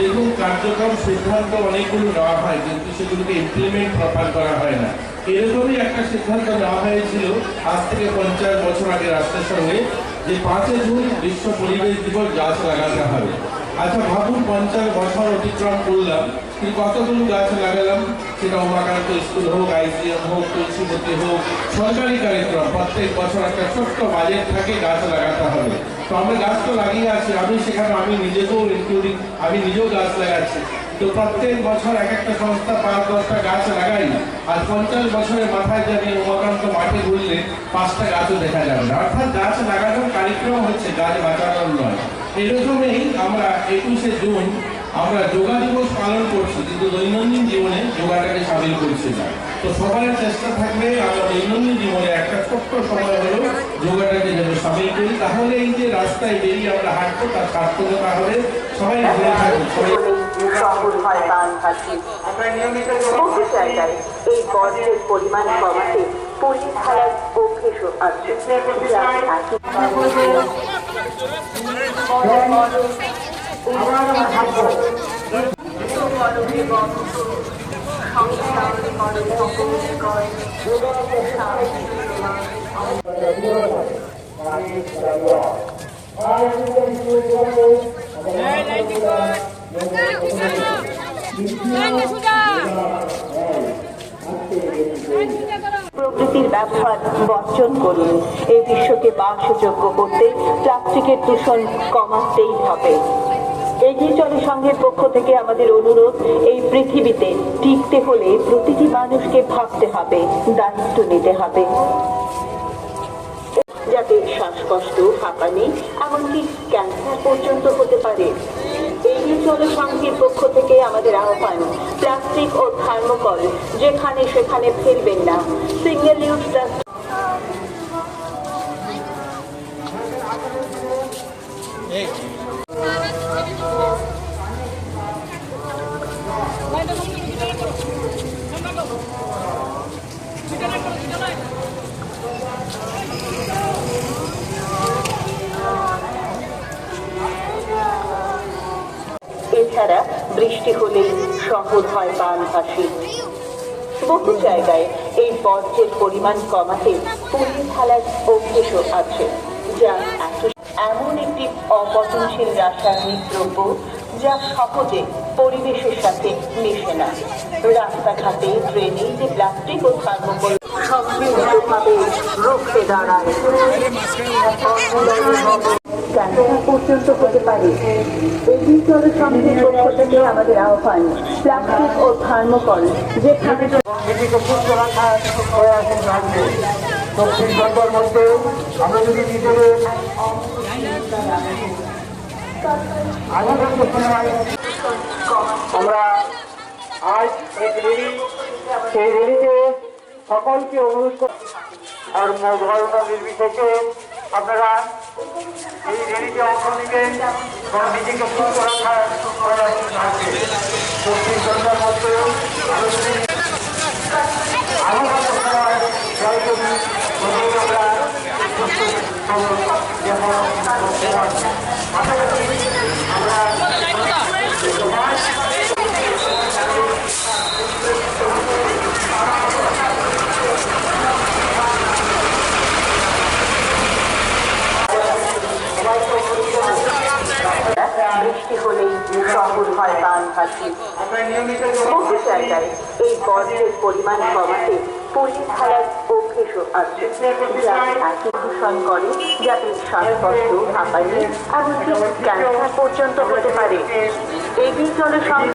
দেখুন কার্যক্রম সিদ্ধান্ত অনেকগুলো নেওয়া হয়, কিন্তু সেগুলোকে ইমপ্লিমেন্ট প্রপার করা হয় না। এরকমই একটা সিদ্ধান্ত নেওয়া হয়েছিল আজ থেকে পঞ্চাশ বছর আগে রাষ্ট্রের সঙ্গে, যে পাঁচই জুন বিশ্ব পরিবেশ দিবস গাছ লাগাতে হবে। আচ্ছা ভাবুন, পঞ্চাশ বছর অতিক্রম করলাম। কিন্তু কতগুলো গাছ লাগালাম, সেটা উমাকান্ত স্কুল হোক, আইসিএম হোক তুলসীপতি হোক, সরকারি কার্যক্রম প্রত্যেক বছর একটা ছোট্ট বাজেট থাকে গাছ লাগাতে হবে। তো আমরা গাছ তো লাগিয়ে আছি, আমি সেখানে, আমি নিজেকেও ইনক্লুডিং আমি নিজেও গাছ লাগাচ্ছি। তো প্রত্যেক বছর এক একটা সংস্থা পাঁচ দশটা গাছ লাগাই, আর পঞ্চাশ বছরের মাথায় জানি উমাকান্ত মাঠে ঘুরলে পাঁচটা গাছও দেখা যাবে না। অর্থাৎ গাছ লাগানোর কার্যক্রম হচ্ছে গাছ বাঁচানোর নয়। এরকমই আমরা একুশে জুন আমরা যোগা দিবস পালন করছি কিন্তু দৈনন্দিন জীবনে যোগাটাকে সামিল করছি না। তো সবার চেষ্টা থাকবে আমরা দৈনন্দিন জীবনে একটা ছোট্ট সময় হলেও যোগাটাকে যেন সামিল করি। তাহলে এই যে রাস্তায় বেরিয়ে আমরা হাঁটবো তার সার্থকতা হবে সবাই ভালো থাকব সবাই বহু জায়গায় এই বর্জ্যের পরিমাণ কমাতে অভ্যেসও আছে। প্রকৃতির ব্যবহার বর্জন করুন। এই বিশ্বকে বাসযোগ্য করতে প্লাস্টিকের দূষণ কমাতেই হবে। এগিয়ে চলে সংঘের পক্ষ থেকে আমাদের অনুরোধ, এই পৃথিবীতে টিকতে হলে প্রতিটি মানুষকে ভাবতে হবে, দায়িত্ব নিতে হবে। যাতে শ্বাসকষ্ট, হাঁপানি, এমনকি ক্যান্সার পর্যন্ত হতে পারে। এগিয়ে চলে পক্ষ থেকে আমাদের আহ্বান, প্লাস্টিক ও থার্মোকল, যেখানে সেখানে ফেলবেন না। সিঙ্গেল ইউজ প্লাস্টিক এছাড়া বৃষ্টি হলেই শহর হয় বানভাসী বহু জায়গায় এই বর্জ্যের পরিমাণ কমাতে পুড়িয়ে ফেলার অভ্যেসও আছে, যা এমন একটি অপচনশীল রাসায়নিক দ্রব্য যা সহজে পরিবেশের সাথে মিশে না। রাস্তাঘাটে ট্রেনে যে প্লাস্টিক ও থার্মোকল সম্পূর্ণভাবে রুখে দাঁড়ায়। ক্যান্সার পর্যন্ত হতে পারে। এগিয়ে চলে সংঘের পক্ষ থেকে আমাদের আহ্বান প্লাস্টিক ও থার্মোকল যেখানে ঘণ্টার মধ্যে আমরা যদি নিজেদের আমরা আজ এক রেলি, সেই রেলিতে সকলকে অনুরোধ ধর্ম ধর্ম নির্বিশেষে আপনারা এই রেলিতে অংশ নেবেন এবং নিজেকে সুস্থ রাখার চব্বিশ ঘণ্টার মধ্যে আমরা যদি আগামী সময় জয় করি আমরা যেমন আশা করি আমরা বৃষ্টি হলেই হয় আমরা নিয়মিত বহু এই বর্জ্যের পরিমাণ কমাতে পুলিশ খেলার অভ্যেসও আছে যা দূষণ করে যাতে শ্বাসকষ্ট হাঁপানি এমনকি ক্যান্সার পর্যন্ত হতে পারে এগিয়ে চলে